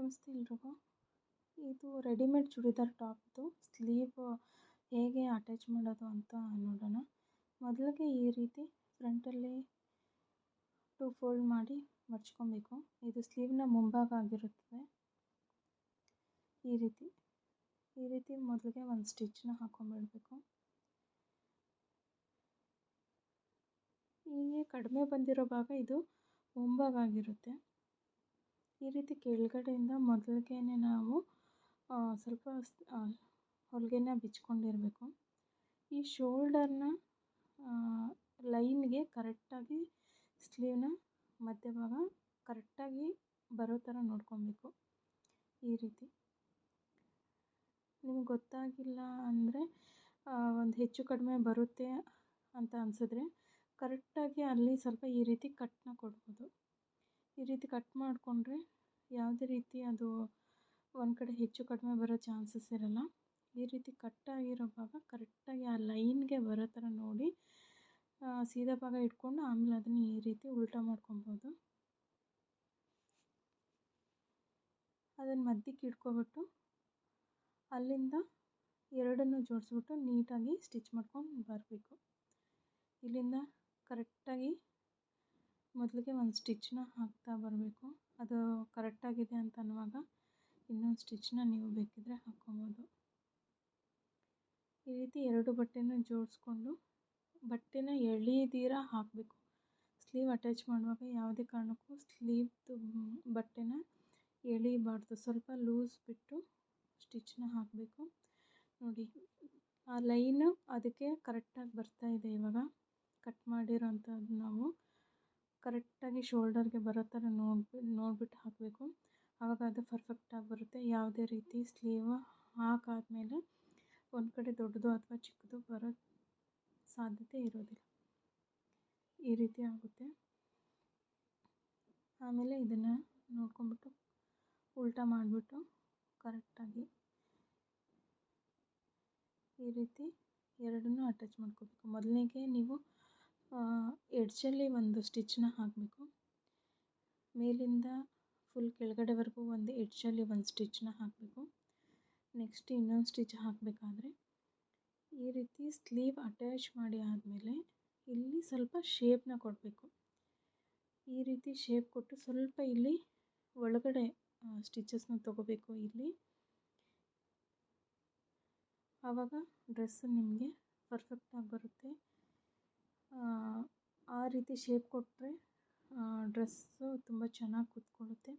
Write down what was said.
ನಮಸ್ತೆ ಎಲ್ರಿಗೂ ಇದು ರೆಡಿಮೇಡ್ ಚೂಡಿದಾರ್ ಟಾಪ್ದು ಸ್ಲೀವ್ ಹೇಗೆ ಅಟ್ಯಾಚ್ ಮಾಡೋದು ಅಂತ ನೋಡೋಣ. ಮೊದಲಿಗೆ ಈ ರೀತಿ ಫ್ರಂಟಲ್ಲಿ ಟೂ ಫೋಲ್ಡ್ ಮಾಡಿ ಮಡ್ಚ್ಕೊಬೇಕು ಇದು ಸ್ಲೀವ್ನ ಮುಂಭಾಗ ಆಗಿರುತ್ತದೆ. ಈ ರೀತಿ ಈ ರೀತಿ ಮೊದಲಿಗೆ ಒಂದು ಸ್ಟಿಚ್ನ ಹಾಕೊಂಡ್ಬಿಡಬೇಕು ಹೀಗೆ ಕಡಿಮೆ ಬಂದಿರೋ ಭಾಗ ಇದು ಮುಂಭಾಗ ಆಗಿರುತ್ತೆ. ಈ ರೀತಿ ಕೆಳಗಡೆಯಿಂದ ಮೊದಲಿಗೇನೆ ನಾವು ಸ್ವಲ್ಪ ಹೊಲಿಗೆನ ಬಿಚ್ಕೊಂಡಿರಬೇಕು. ಈ ಶೋಲ್ಡರ್ನ ಲೈನ್ಗೆ ಕರೆಕ್ಟಾಗಿ ಸ್ಲೀವ್ನ ಮಧ್ಯಭಾಗ ಕರೆಕ್ಟಾಗಿ ಬರೋ ಥರ ನೋಡ್ಕೊಬೇಕು. ಈ ರೀತಿ. ನಿಮ್ಗೆ ಗೊತ್ತಾಗಿಲ್ಲ ಅಂದರೆ ಒಂದು ಹೆಚ್ಚು ಕಡಿಮೆ ಬರುತ್ತೆ ಅಂತ ಅನಿಸಿದ್ರೆ ಕರೆಕ್ಟಾಗಿ ಅಲ್ಲಿ ಸ್ವಲ್ಪ ಈ ರೀತಿ ಕಟ್ನ ಕೊಡ್ಬೋದು. ಈ ರೀತಿ ಕಟ್ ಮಾಡಿಕೊಂಡ್ರೆ ಯಾವುದೇ ರೀತಿ ಅದು ಒಂದು ಕಡೆ ಹೆಚ್ಚು ಕಡಿಮೆ ಬರೋ ಚಾನ್ಸಸ್ ಇರಲ್ಲ. ಈ ರೀತಿ ಕಟ್ಟಾಗಿರೋ ಭಾಗ ಕರೆಕ್ಟಾಗಿ ಆ ಲೈನ್ಗೆ ಬರೋ ಥರ ನೋಡಿ ಸೀದಾ ಭಾಗ ಇಟ್ಕೊಂಡು ಆಮೇಲೆ ಅದನ್ನು ಈ ರೀತಿ ಉಲ್ಟಾ ಮಾಡ್ಕೊಬೋದು. ಅದನ್ನು ಮಧ್ಯಕ್ಕೆ ಇಟ್ಕೊಬಿಟ್ಟು ಅಲ್ಲಿಂದ ಎರಡನ್ನು ಜೋಡಿಸ್ಬಿಟ್ಟು ನೀಟಾಗಿ ಸ್ಟಿಚ್ ಮಾಡ್ಕೊಂಡು ಬರಬೇಕು. ಇಲ್ಲಿಂದ ಕರೆಕ್ಟಾಗಿ ಮೊದಲಿಗೆ ಒಂದು ಸ್ಟಿಚ್ನ ಹಾಕ್ತಾ ಬರಬೇಕು. ಅದು ಕರೆಕ್ಟಾಗಿದೆ ಅಂತ ಅನ್ನುವಾಗ ಇನ್ನೊಂದು ಸ್ಟಿಚ್ನ ನೀವು ಬೇಕಿದ್ದರೆ ಹಾಕ್ಕೊಬೋದು. ಈ ರೀತಿ ಎರಡು ಬಟ್ಟೆನ ಜೋಡಿಸ್ಕೊಂಡು ಬಟ್ಟೆನ ಎಳೀದೀರ ಹಾಕಬೇಕು. ಸ್ಲೀವ್ ಅಟ್ಯಾಚ್ ಮಾಡುವಾಗ ಯಾವುದೇ ಕಾರಣಕ್ಕೂ ಸ್ಲೀವ್ದು ಬಟ್ಟೆನ ಎಳೀಬಾರ್ದು. ಸ್ವಲ್ಪ ಲೂಸ್ ಬಿಟ್ಟು ಸ್ಟಿಚ್ನ ಹಾಕಬೇಕು. ನೋಡಿ, ಆ ಲೈನು ಅದಕ್ಕೆ ಕರೆಕ್ಟಾಗಿ ಬರ್ತಾ ಇದೆ ಇವಾಗ. ಕಟ್ ಮಾಡಿರೋಂಥದ್ದು ನಾವು. ಕರೆಕ್ಟಾಗಿ ಶೋಲ್ಡರ್ಗೆ ಬರೋ ಥರ ನೋಡಿ, ನೋಡ್ಬಿಟ್ಟು ಹಾಕಬೇಕು. ಆವಾಗ ಅದು ಪರ್ಫೆಕ್ಟಾಗಿ ಬರುತ್ತೆ ಯಾವುದೇ ರೀತಿ ಸ್ಲೀವ್ ಹಾಕಾದ್ಮೇಲೆ ಒಂದು ಕಡೆ ದೊಡ್ಡದು ಅಥವಾ ಚಿಕ್ಕದು ಬರೋ ಸಾಧ್ಯತೆ ಇರೋದಿಲ್ಲ. ಈ ರೀತಿ ಆಗುತ್ತೆ. ಆಮೇಲೆ ಇದನ್ನು ನೋಡ್ಕೊಂಬಿಟ್ಟು ಉಲ್ಟಾ ಮಾಡಿಬಿಟ್ಟು ಕರೆಕ್ಟಾಗಿ ಈ ರೀತಿ ಎರಡನ್ನೂ ಅಟ್ಯಾಚ್ ಮಾಡ್ಕೋಬೇಕು. ಮೊದಲಿಗೆ ನೀವು ಎಡ್ಜಲ್ಲಿ ಒಂದು ಸ್ಟಿಚ್ನ ಹಾಕಬೇಕು. ಮೇಲಿಂದ ಫುಲ್ ಕೆಳಗಡೆವರೆಗೂ ಒಂದು ಎಡ್ಜಲ್ಲಿ ಒಂದು ಸ್ಟಿಚ್ನ ಹಾಕಬೇಕು. ನೆಕ್ಸ್ಟ್ ಇನ್ನೊಂದು ಸ್ಟಿಚ್ ಹಾಕಬೇಕಾದ್ರೆ ಈ ರೀತಿ ಸ್ಲೀವ್ ಅಟ್ಯಾಚ್ ಮಾಡಿ ಆದಮೇಲೆ ಇಲ್ಲಿ ಸ್ವಲ್ಪ ಶೇಪ್ನ ಕೊಡಬೇಕು. ಈ ರೀತಿ ಶೇಪ್ ಕೊಟ್ಟು ಸ್ವಲ್ಪ ಇಲ್ಲಿ ಒಳಗಡೆ ಸ್ಟಿಚಸ್ನ ತಗೋಬೇಕು ಇಲ್ಲಿ. ಆವಾಗ ಡ್ರೆಸ್ಸು ನಿಮಗೆ ಪರ್ಫೆಕ್ಟಾಗಿ ಬರುತ್ತೆ. ಆ ರೀತಿ ಶೇಪ್ ಕೊಟ್ಟರೆ ಡ್ರೆಸ್ಸು ತುಂಬ ಚೆನ್ನಾಗಿ ಕೂತ್ಕೊಳ್ಳುತ್ತೆ.